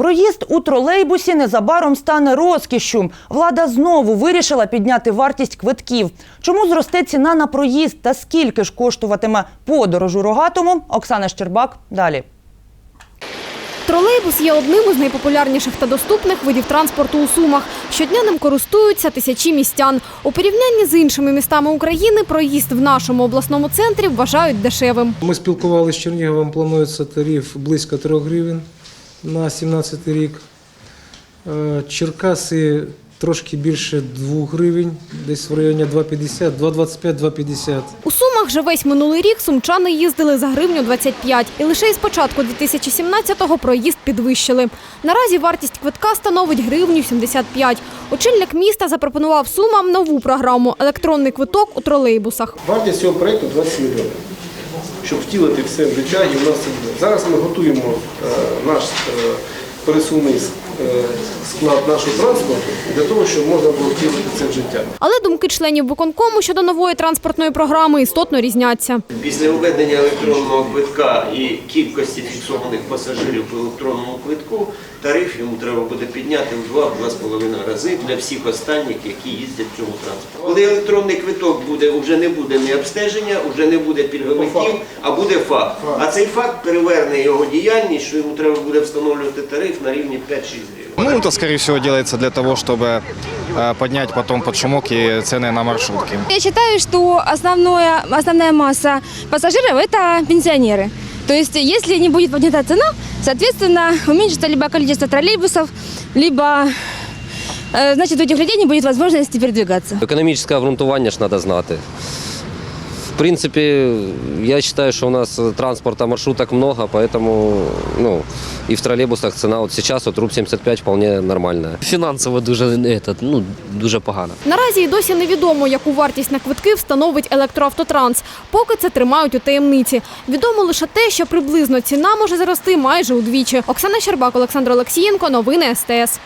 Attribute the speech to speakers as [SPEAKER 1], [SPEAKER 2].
[SPEAKER 1] Проїзд у тролейбусі незабаром стане розкішшю. Влада знову вирішила підняти вартість квитків. Чому зросте ціна на проїзд та скільки ж коштуватиме подорож у рогатому? Оксана Щербак далі.
[SPEAKER 2] Тролейбус є одним із найпопулярніших та доступних видів транспорту у Сумах. Щодня ним користуються тисячі містян. У порівнянні з іншими містами України проїзд в нашому обласному центрі вважають дешевим.
[SPEAKER 3] Ми спілкувалися з Черніговом, планується тариф близько 3 гривень на 17 рік. Е, Черкаси трошки більше 2 гривень, десь в районі 2,50, 2,25, 2,50.
[SPEAKER 2] У Сумах же весь минулий рік сумчани їздили за гривню 25. І лише із початку 2017-го проїзд підвищили. Наразі вартість квитка становить гривню 75. Очільник міста запропонував Сумам нову програму «Електронний квиток у тролейбусах».
[SPEAKER 4] Вартість цього проєкту 20 мільйонів. Щоб втілити все в життя, і в нас. Зараз ми готуємо е, наш е, пересувний склад нашого транспорту для того, щоб можна було втілити це в життя.
[SPEAKER 2] Але думки членів виконкому щодо нової транспортної програми істотно різняться.
[SPEAKER 5] Після введення електронного квитка і кількості фіксованих пасажирів по електронному квитку тариф йому треба буде підняти в 2-2,5 рази для всіх останніх, які їздять в цьому транспорті. Коли електронний квиток буде, вже не буде не обстеження, вже не буде пільговиків, а буде факт. А цей факт переверне його діяльність, що йому треба буде встановлювати тариф на рівні 5-6 гривень.
[SPEAKER 6] Ну, это, скорее всего, делается для того, чтобы э, поднять потом под шумок и цены на маршрутки.
[SPEAKER 7] Я считаю, что основное, основная масса пассажиров – это пенсионеры. То есть, если не будет поднята цена, соответственно, уменьшится либо количество троллейбусов, либо э, значит, у этих людей не будет возможности передвигаться.
[SPEAKER 8] Економічне обґрунтування ж треба знати. В принципі, я вважаю, що у нас транспорта маршруток много, поэтому ну, и в троллейбусах цена вот сейчас вот руб 75 вполне нормальная.
[SPEAKER 9] фінансово дуже этот, ну, дуже погано.
[SPEAKER 2] Наразі й досі невідомо, яку вартість на квитки встановить електроавтотранс. Поки це тримають у таємниці. Відомо лише те, що приблизно ціна може зрости майже удвічі. Оксана Щербак, Олександр Олексієнко. Новини СТС.